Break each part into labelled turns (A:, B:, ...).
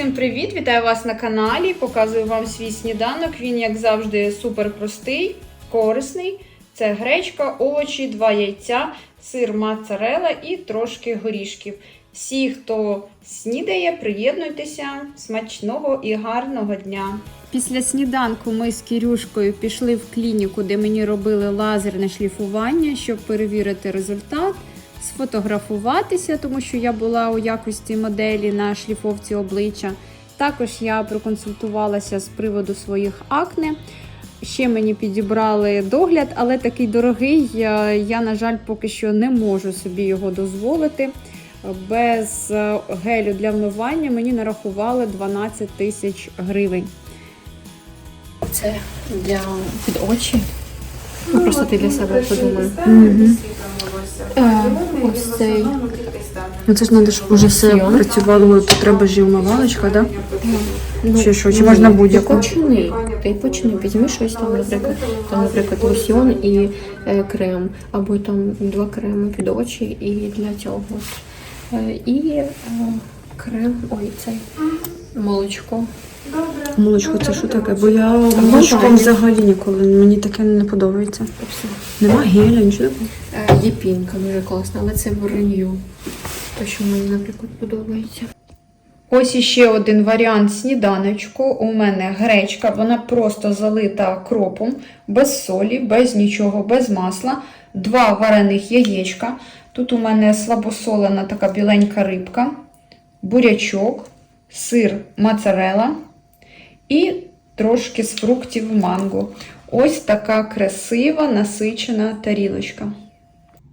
A: Усім привіт! Вітаю вас на каналі. Показую вам свій сніданок. Він, як завжди, супер простий, корисний. Це гречка, овочі, два яйця, сир моцарелла і трошки горішків. Всі, хто снідає, приєднуйтеся. Смачного і гарного дня! Після сніданку ми з Кірюшкою пішли в клініку, де мені робили лазерне шліфування, щоб перевірити результат, сфотографуватися, тому що я була у якості моделі на шліфовці обличчя. Також я проконсультувалася з приводу своїх акне. Ще мені підібрали догляд, але такий дорогий. Я, я, на жаль, поки що не можу собі його дозволити. Без е, гелю для вмивання мені нарахували 12 тисяч гривень.
B: Це для під очі. Ну, просто ти для себе подумай. Е, ось цей.
A: Ну це ж треба, щоб вже все працювало, то треба ж і умивалочка, да?
B: Ну,
A: Чи що, чи
B: ну,
A: можна будь-яку?
B: Почни. Ти почни. Візьми щось там, наприклад, там, наприклад, лосьйон і е, крем, або там два креми під очі і для цього. Е, і е, крем, ой, цей молочко.
A: Молочко, це що таке? Бо я
B: Це
A: молочком взагалі ніколи мені таке не подобається. Нема геля, нічого такого.
B: Е, Є пінка дуже класна, але це варенью. То, що мені, наприклад, подобається.
A: Ось іще один варіант сніданочку. У мене гречка, вона просто залита кропом, без солі, без нічого, без масла. Два варених яєчка. Тут у мене слабосолена така біленька рибка, бурячок, сир моцарелла і трошки з фруктів манго. Ось така красива насичена тарілочка.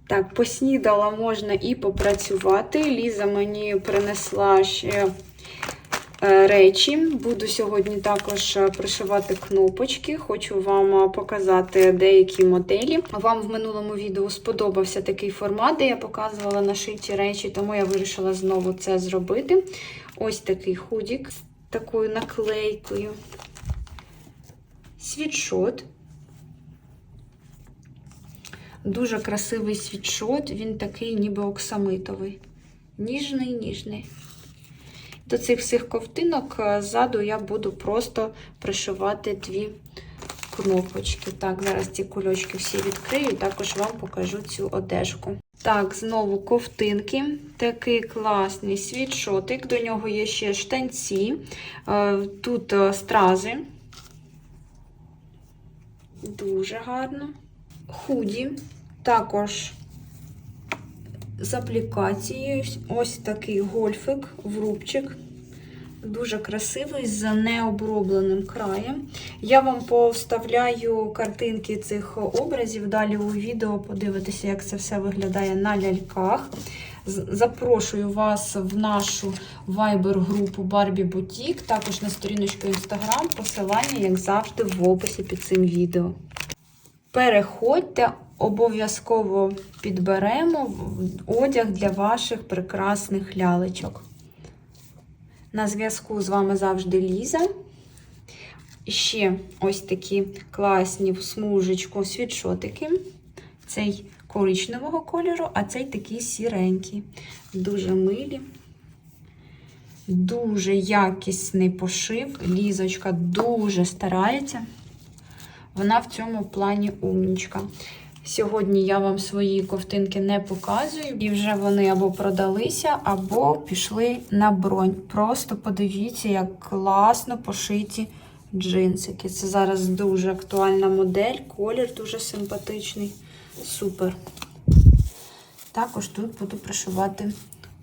A: Так, поснідала можна і попрацювати. Ліза мені принесла ще е, речі. Буду сьогодні також е, пришивати кнопочки. Хочу вам е, показати деякі моделі. Вам в минулому відео сподобався такий формат, де я показувала нашиті речі, тому я вирішила знову це зробити. Ось такий худік такою наклейкою. Світшот. Дуже красивий світшот, він такий ніби оксамитовий. Ніжний, ніжний. До цих всіх ковтинок е, ззаду я буду просто пришивати дві кнопочки. Так, зараз ці кульочки всі відкрию, також вам покажу цю одежку. Так, знову ковтинки. Такий класний світшотик. До нього є ще штанці. Е, Тут е, стрази. Дуже гарно худі, також з аплікацією. Ось такий гольфик, врубчик. Дуже красивий, з необробленим краєм. Я вам повставляю картинки цих образів. Далі у відео подивитися, як це все виглядає на ляльках. Запрошую вас в нашу Barbie Boutique, також на сторіночку Instagram. Посилання, як завжди, в описі під цим відео. Переходьте, обов'язково підберемо одяг для ваших прекрасних лялечок. На зв'язку з вами завжди Ліза. Ще ось такі класні в смужечку світшотики. Цей коричневого кольору, а цей такий сіренький. Дуже милі. Дуже якісний пошив. Лізочка дуже старається. Вона в цьому плані умнічка. Сьогодні я вам свої ковтинки не показую, і вже вони або продалися, або пішли на бронь. Просто подивіться, як класно пошиті джинсики. Це зараз дуже актуальна модель, колір дуже симпатичний. Супер. Також тут буду пришивати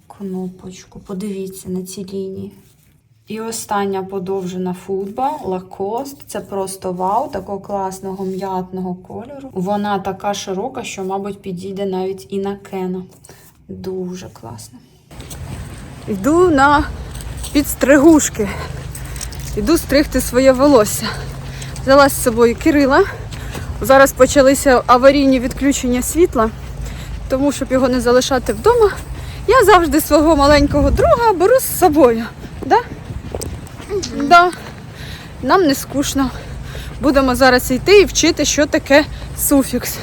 A: кнопочку. Подивіться на ці лінії. І остання подовжена футба Lacoste. Це просто вау, такого класного м'ятного кольору. Вона така широка, що, мабуть, підійде навіть і на Кена. Дуже класно. Йду на підстригушки. Йду стригти своє волосся. Взяла з собою Кирила. Зараз почалися аварійні відключення світла, тому щоб його не залишати вдома, я завжди свого маленького друга беру з собою. Да? Нам не скучно. Будемо зараз йти і вчити, що таке суфікс.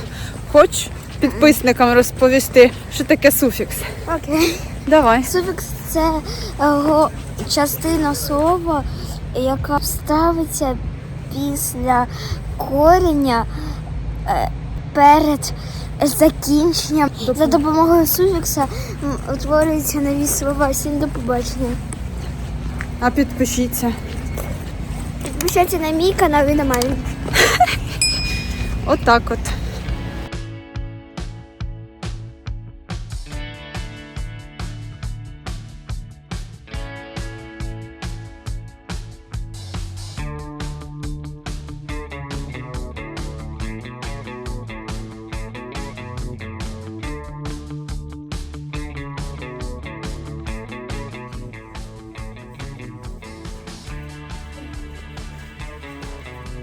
A: Хоч підписникам розповісти, що таке суфікс.
C: Окей.
A: Давай.
C: Суфікс це е, го- частина слова, яка ставиться після корення е, перед закінченням. За допомогою суфікса утворюються нові слова. Всім до побачення.
A: А підпишіться.
C: Підпишіться на мій канал і на мене.
A: Отак от.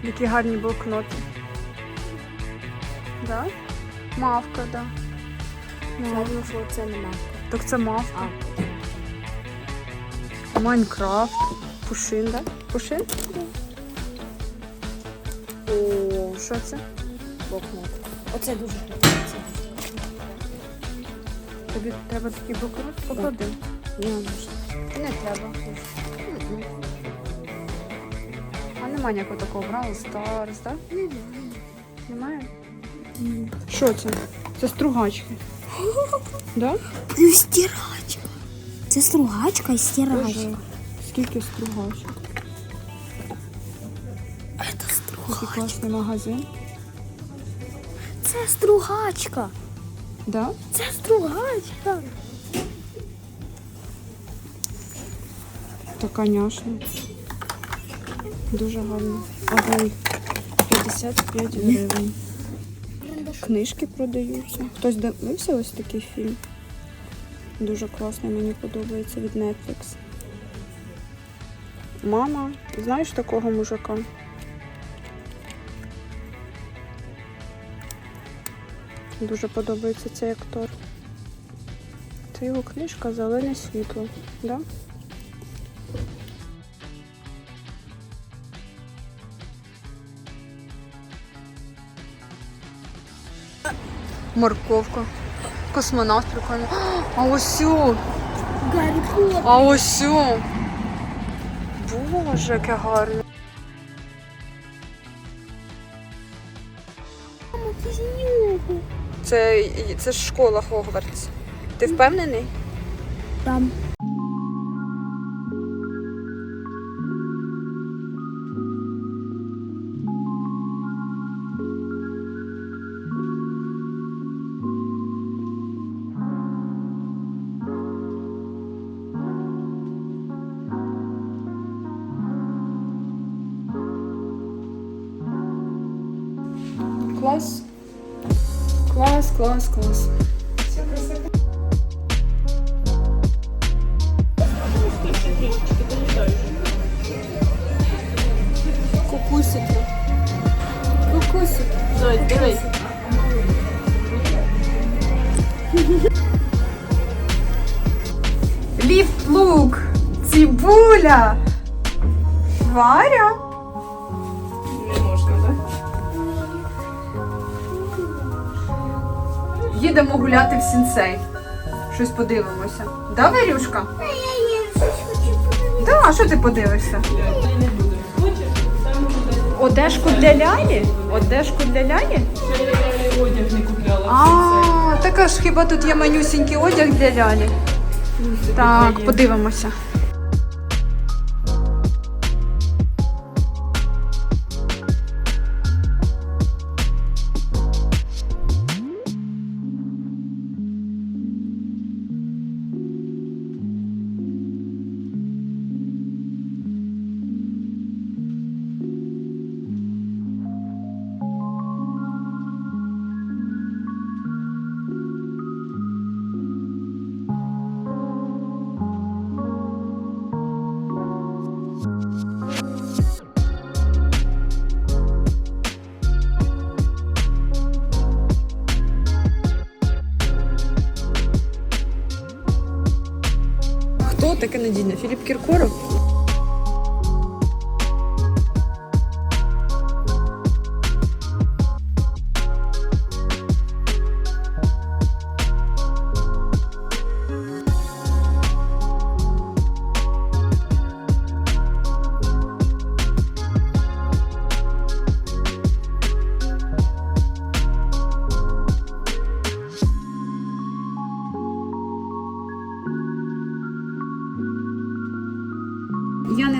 A: Які гарні блокноти. Да? Мавка, да.
C: Я думаю, що це нема.
A: Так це мавка. Майнкрафт. Пушин, да? Пушин? О, що це?
C: Блокнот. Оце дуже подобається.
A: Тобі треба такий блокнот? Поклади.
C: Не можна.
A: Не треба. Нема ніякого такого Brawl Stars, так? Немає? Що це? Це стругачки. Да?
C: Плюс стирачка. Це стругачка і стирачка.
A: Скільки стругачок?
C: Це
A: Який
C: стругачка.
A: класний магазин.
C: Це стругачка.
A: Да?
C: Це стругачка.
A: Така няшна. Дуже гарно. Ага, 55 гривень. Книжки продаються. Хтось дивився ось такий фільм? Дуже класний, мені подобається від Netflix. Мама, знаєш такого мужика? Дуже подобається цей актор. Це його книжка Зелене світло. Да? Морковка. Космонавт прикольно. А
C: осю!
A: А осю! Боже, яке гарне. Це, це ж школа Хогвартс. Ти впевнений?
C: Там.
A: Клас. Клас, клас, клас. Кукусики. Кукусики.
D: Ой, дивись.
A: Ліфт лук. Цибуля. Варя. Їдемо гуляти в сінсей. Щось подивимося. Да, Варюшка? Да, а що ти подивишся? Одежку для лялі? Одежку для лялі?
D: Одяг не купляла.
A: А, так аж хіба тут є манюсінький одяг для лялі? Так, подивимося. Таке надійне? Філіп Кіркоров?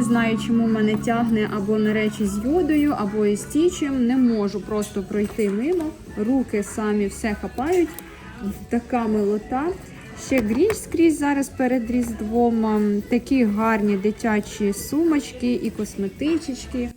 A: Знаю, чому мене тягне або на речі з йодою, або із тічем. Не можу просто пройти мимо. Руки самі все хапають. Така милота. Ще гріч скрізь зараз перед Різдвом. Ем, Такі гарні дитячі сумочки і косметичечки.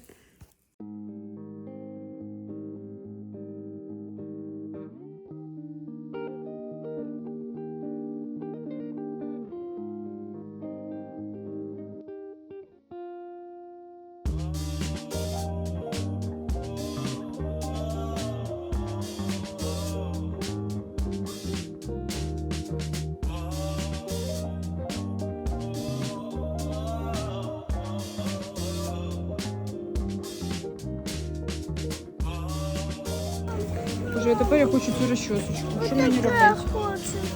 A: Боже, а тепер я хочу цю розчосочку. Що мені робити?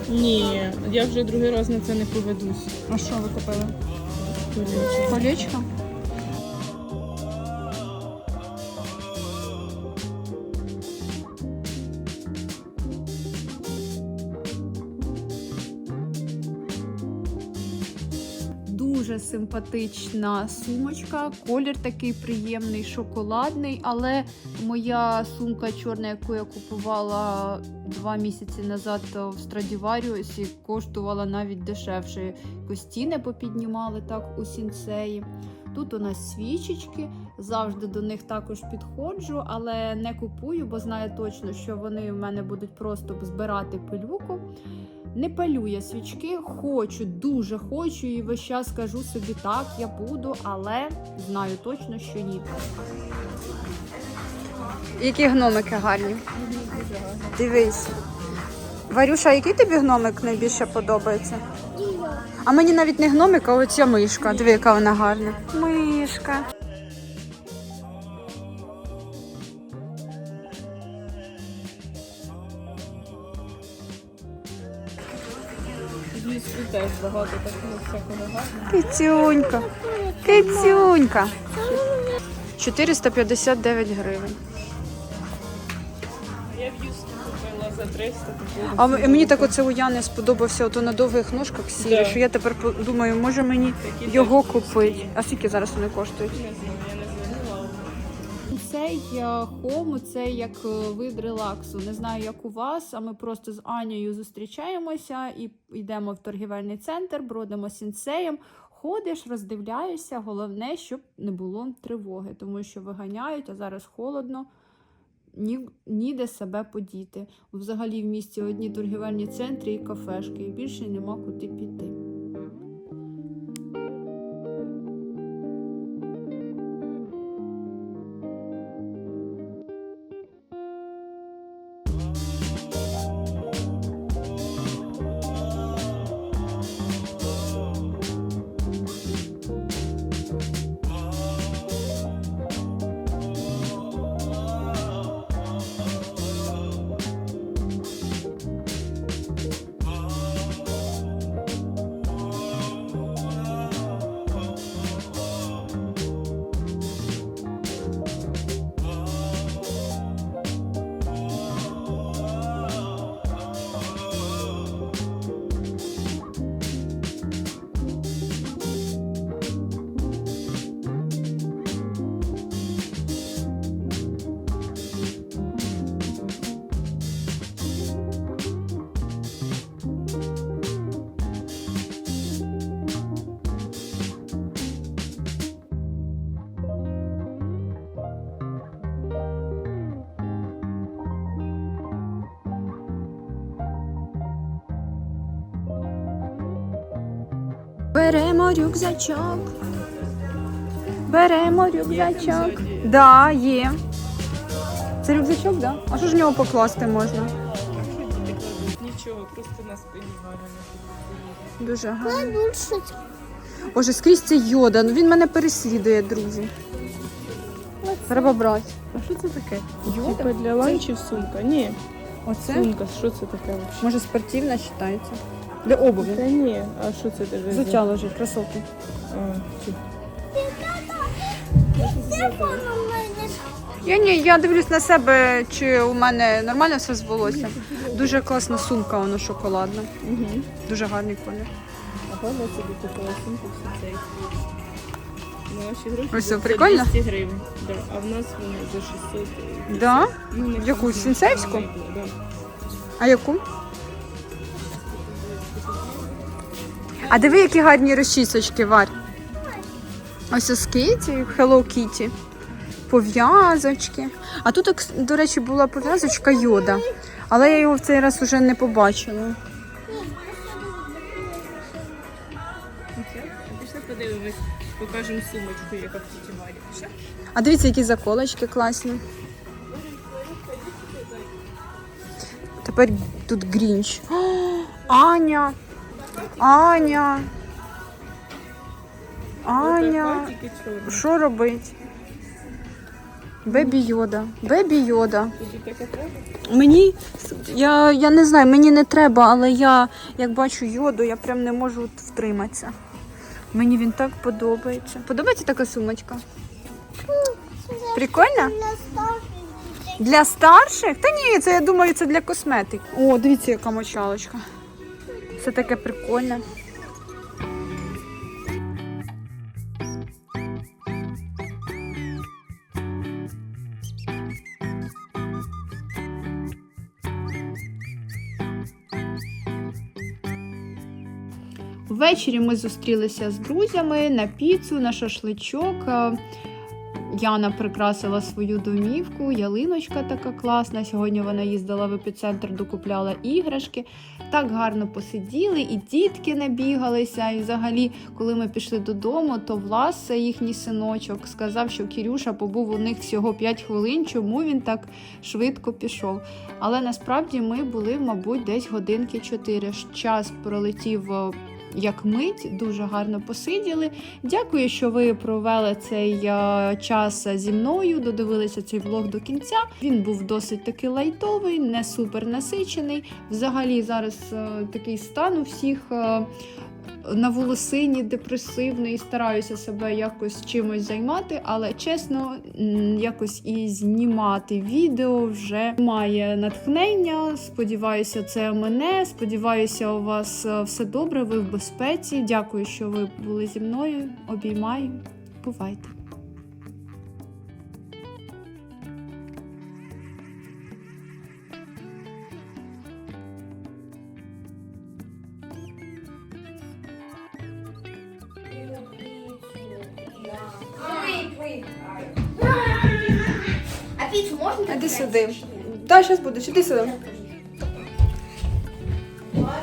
D: Ні, я вже другий раз на це не поведусь.
A: А що ви купили? Колечко? Дуже симпатична сумочка. Колір такий приємний, шоколадний, але моя сумка чорна, яку я купувала два місяці назад в Страдіваріусі, коштувала навіть дешевше. Костіни попіднімали так у сінцеї. Тут у нас свічечки, завжди до них також підходжу, але не купую, бо знаю точно, що вони в мене будуть просто збирати пилюку. Не палю я свічки, хочу, дуже хочу, і весь час кажу собі так, я буду, але знаю точно, що ні. Які гномики гарні. Дивись. Варюша, який тобі гномик найбільше подобається? А мені навіть не гномик, а оця мишка. Диви, яка вона гарна. Мишка. Кицюнька. Кицюнька. 459 гривень.
D: Я в Юску купила за 300 такого.
A: А м- мені так оце у Яни сподобався ото на довгих ножках сірі,
D: Да.
A: що я тепер по- думаю, може мені
D: Такі
A: його купити. А скільки зараз вони коштують?
D: Не знаю, я не звернула.
A: Цей е, хому це як е, вид релаксу. Не знаю, як у вас, а ми просто з Анією зустрічаємося і йдемо в торгівельний центр, бродимо сінцеєм. Ходиш, роздивляєшся. Головне, щоб не було тривоги, тому що виганяють, а зараз холодно. Ні, ніде себе подіти. Взагалі в місті одні торгівельні центри і кафешки, і більше нема куди піти. Беремо рюкзачок. Беремо рюкзачок. Да, є. Це рюкзачок, да? А що ж в нього покласти можна?
D: Нічого, просто на спині варено.
A: Дуже гарно. Боже, скрізь це йода. Ну він мене переслідує, друзі. Треба брати.
D: А що це таке? Типа для ланчів сумка? Ні,
A: Оце?
D: сумка, що це таке взагалі?
A: Може спортивна вважається? Для обуви.
D: Та ні, а що це тебе?
A: Взуття лежить, кросовки. Я ні, я дивлюсь на себе, чи у мене нормально все з волоссям. Дуже класна сумка, воно шоколадна.
D: Мгм.
A: Дуже гарний колір.
D: А певно собі купила сумку всі цей. Наші гроші
A: Ось це прикольно?
D: 200 гривень. Да. А в нас вони за 600. е,
A: Да?
D: Ну, не
A: Яку, сінцевську?
D: Да.
A: А яку? А диви, які гарні розчісочки, Варь. Ось ось Кіті, Hello Kitty. Пов'язочки. А тут, до речі, була пов'язочка йода. Але я його в цей раз уже не побачила.
D: Пішли подивимось, покажемо сумочку, яка в тіті Варі.
A: А дивіться, які заколочки класні. Тепер тут Грінч. Аня! Аня! Аня! Що робить? Бебі йода. Бебі йода. Мені я, я не знаю, мені не треба, але я як бачу йоду, я прям не можу втриматися. Мені він так подобається. Подобається така сумочка? Прикольно? Для старших? Та ні, це я думаю, це для косметики. О, дивіться, яка мочалочка. Це таке прикольне. Ввечері ми зустрілися з друзями на піцу, на шашличок. Яна прикрасила свою домівку, ялиночка така класна. Сьогодні вона їздила в епіцентр, докупляла іграшки. Так гарно посиділи, і дітки набігалися. І взагалі, коли ми пішли додому, то Влас, їхній синочок, сказав, що Кірюша побув у них всього 5 хвилин, чому він так швидко пішов. Але насправді ми були, мабуть, десь годинки 4. Час пролетів е, як мить, дуже гарно посиділи. Дякую, що ви провели цей е, час зі мною, додивилися цей влог до кінця. Він був досить таки лайтовий, не супер насичений. Взагалі, зараз е, такий стан у всіх. На волосині депресивний, стараюся себе якось чимось займати, але чесно, якось і знімати відео вже має натхнення. Сподіваюся, це мене. Сподіваюся, у вас е, все добре, ви в безпеці. Дякую, що ви були зі мною. Обіймаю. Бувайте! Іди сюди. Так, зараз буде. Іди сюди.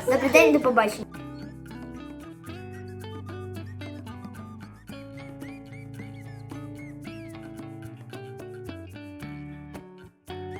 C: Добрий день, до побачення.